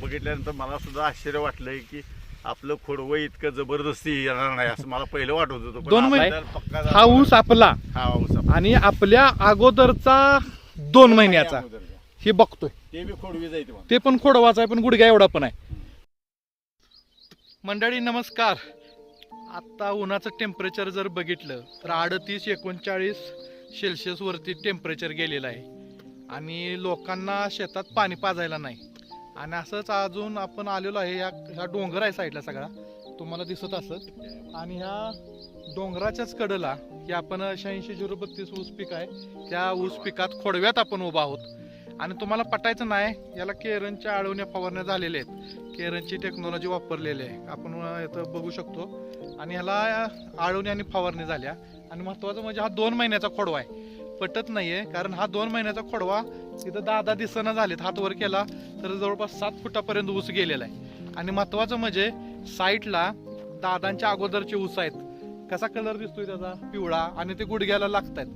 बघितल्यानंतर मला सुद्धा आश्चर्य वाटलंय की आपलं खोडवं इतकं जबरदस्ती येणार नाही असं मला पहिलं वाटत होतं. पण दोन आता महिने- तर पक्का हा झाला. ऊस आपला. हा ऊस आपला. आणि आपल्या अगोदरचा दोन महिन्याचा. हे बघतोय. ते बी खोडवी जायचं ते पण खोडवाचा आहे पण गुडघ्या एवढा पण आहे. मंडळी नमस्कार. आता उन्हाचं टेम्परेचर जर बघितलं तर अडतीस एकोणचाळीस सेल्सिअस वरती टेम्परेचर गेलेलं आहे. आणि लोकांना शेतात पाणी पाजायला नाही. आणि असंच अजून आपण आलेलो आहे या ह्या डोंगर आहे साईडला सगळा. तुम्हाला दिसत असत आणि ह्या डोंगराच्याच कडला की आपण शहाऐंशी झिरो बत्तीस ऊस पीक आहे त्या ऊस पिकात खोडव्यात आपण उभा आहोत. आणि तुम्हाला पटायचं नाही याला केरनच्या आळवण्या फवारण्या झालेल्या आहेत. केरनची टेक्नॉलॉजी वापरलेली आहे. आपण इथं बघू शकतो. आणि ह्याला आळवणी आणि फवारणी झाल्या. आणि महत्वाचं म्हणजे हा दोन महिन्याचा खोडवा आहे. पटत नाहीये कारण हा दोन महिन्याचा खोडवा तिथं दादा दिसना झालेत. हात वर केला तर जवळपास सात फुटापर्यंत ऊस गेलेला आहे. आणि महत्वाचं म्हणजे साईटला दादांच्या अगोदरचे ऊस आहेत. कसा कलर दिसतोय त्याचा? पिवळा आणि ते गुडघ्याला लागतात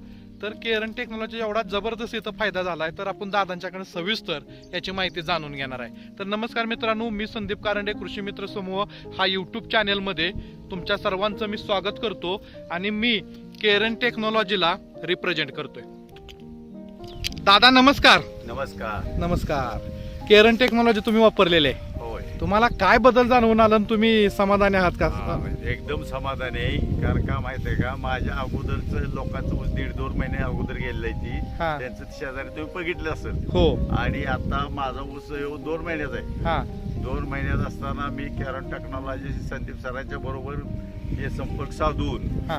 तर केरन टेक्नॉलॉजी एवढा जबरदस्त इथं फायदा झालाय तर आपण दादांच्याकडे सविस्तर याची माहिती जाणून घेणार आहे. तर नमस्कार मित्रांनो मी संदीप कारंडे कृषी मित्र समूह हा युट्यूब चॅनेलमध्ये तुमच्या सर्वांचं मी स्वागत करतो. आणि मी केरन टेक्नॉलॉजीला रिप्रेझेंट करतोय. दादा नमस्कार. नमस्कार. नमस्कार. केरन टेक्नॉलॉजी तुम्ही वापरलेले. आहे होय. तुम्हाला काय बदल जाणवून आला आणि तुम्ही समाधानी आहात का? म्हणजे एकदम समाधान आहे. कारण का माहीत आहे का? माझ्या अगोदरच लोकांचं ऊस दीड दोन महिने अगोदर गेलेलं आहे ती. हा. त्यांचं शेजारी तुम्ही बघितलं असेल. हो. आणि आता माझा ऊस येऊन दोन महिन्याचा आहे. हा. दोन महिन्यात असताना मी कॅरन टेक्नॉलॉजी संदीप सरांच्या बरोबर हे संपर्क साधून हा.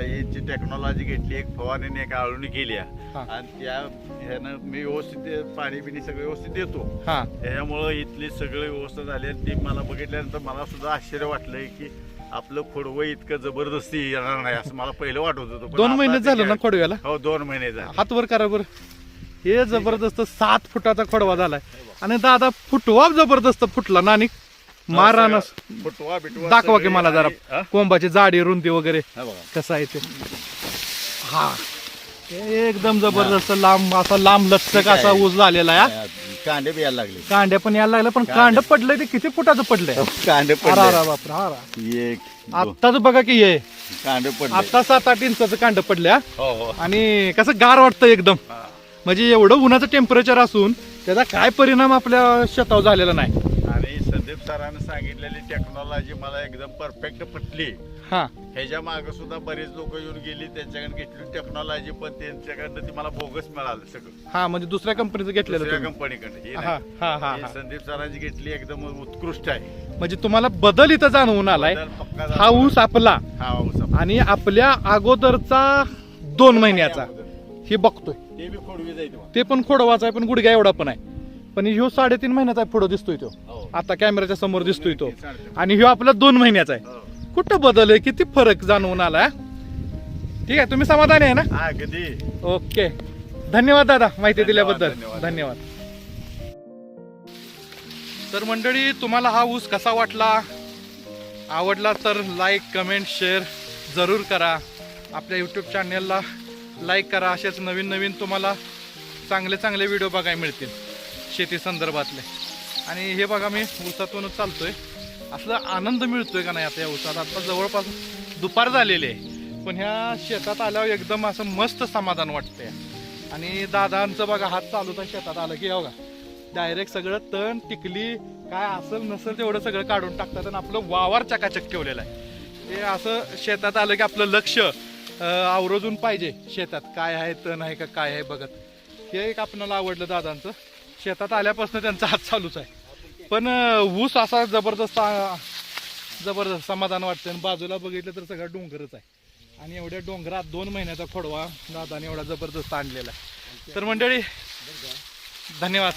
याची टेक्नॉलॉजी घेतली एक फवारणीने एक आळवणी केली आहे. हा. आणि त्या ह्यानं मी व्यवस्थित पाणी बिणी सगळं व्यवस्थित देतो. हा. त्याच्यामुळं इथली सगळी व्यवस्था झाली आणि ती मला बघितल्यानंतर मला सुद्धा आश्चर्य वाटलंय की आपलं खोडवं इतकं जबरदस्ती येणार नाही असं मला पहिलं वाटत होतं. पण दोन आता महिने ते झालं ना काय- खोडव्याला? हो दोन महिने झाले. हात वर करा बरं. हे जबरदस्त सात फुटाचा खोडवा झालाय. आणि दादा फुटवा जबरदस्त फुटला ना फुटवा बिटवा दाखवा की सगळी मला जरा आणि- हा? कोंबाची जाडी रुंदी वगैरे हा बघा. कसं आहे ते. हा. एकदम जबरदस्त लांब असा लांब लचक असा ऊस झालेला आहे कांदे बी यायला लागले. कांड्या पण यायला लागल्या पण कांड पडलंय ते किती फुटाचं पडलंय कांदे अरा अरा बापरे हा रा. एक दोन. आत्ताच बघा की हे. कांदे पडले. आता सात आठ इंचाचं कांड पडल्या हो. हो आणि कसं गार वाटतं एकदम. हा. म्हणजे एवढं उन्हाचं टेम्परेचर असून त्याचा काय परिणाम आपल्या शेतावर झालेला नाही. सरांनी सांगितलेली टेक्नॉलॉजी मला एकदम परफेक्ट पटली हा ह्याच्या मागे सुद्धा बरेच लोक येऊन गेली त्यांच्याकडे घेतली टेक्नॉलॉजी पण त्यांच्याकडनं ती मला बोगस मिळालं सगळं हा म्हणजे दुसऱ्या कंपनीचं घेतलेलं दुसऱ्या तुम्ही कंपनीकडे ही हा. हा. संदीप सरांची घेतली एकदम उत्कृष्ट आहे म्हणजे तुम्हाला बदल इथं जाणवून आलाय बदल पक्का हा. ऊस आपला हा ऊस आपला. आणि आपल्या अगोदरचा दोन महिन्याचा. हे बघतोय ते बी खोडवी जायचं मग. ते पण खोडवाचा आहे पण गुडघ्या एवढा पण आहे पण ह्यो साडेतीन महिन्याचा आहे पुढं दिसतोय तो. हो. आता कॅमेऱ्याच्या समोर दिसतोय तो. आणि ह्यो आपला दोन महिन्याचा आहे. हो. कुठं बदल आहे? किती फरक जाणवून आला ठीक आहे तुम्ही समाधानी आहे ना? कधी ओके. धन्यवाद दादा माहिती दिल्याबद्दल. धन्यवाद. धन्यवाद. तर मंडळी तुम्हाला हा ऊस कसा वाटला? आवडला तर लाईक कमेंट शेअर जरूर करा. आपल्या यूट्यूब चॅनलला लाईक करा. असेच नवीन नवीन तुम्हाला चांगले चांगले व्हिडिओ बघायला मिळतील. शेती संदर्भातले. आणि हे बघा मी ऊसातूनच चालतोय. असला आनंद मिळतोय का नाही आता या ऊसात? आता जवळपास दुपार झालेली आहे. पण ह्या शेतात आल्यावर एकदम असं मस्त समाधान वाटतंय. आणि दादांचं बघा हात चालूच आहे शेतात आलं की बघा. डायरेक्ट सगळं तण टिकली काय असेल नसेल तेवढं सगळं काढून टाकतात आणि आपलं वावर चकाचक ठेवलेलं आहे. हे असं शेतात आलं की आपलं लक्ष आवरजून आवरोजून पाहिजे शेतात. काय आहे तण आहे का काय आहे बघत. हे एक आपल्याला आवडलं दादांचं. शेतात आल्यापासून त्यांचा हात चालूच आहे. पण ऊस असा जबरदस्त जबरदस्त समाधान वाटतं आणि बाजूला बघितलं तर सगळा डोंगरच आहे. आणि एवढ्या डोंगरात दोन महिन्याचा खोडवा दादाने एवढा जबरदस्त आणलेला आहे. तर मंडळी धन्यवाद.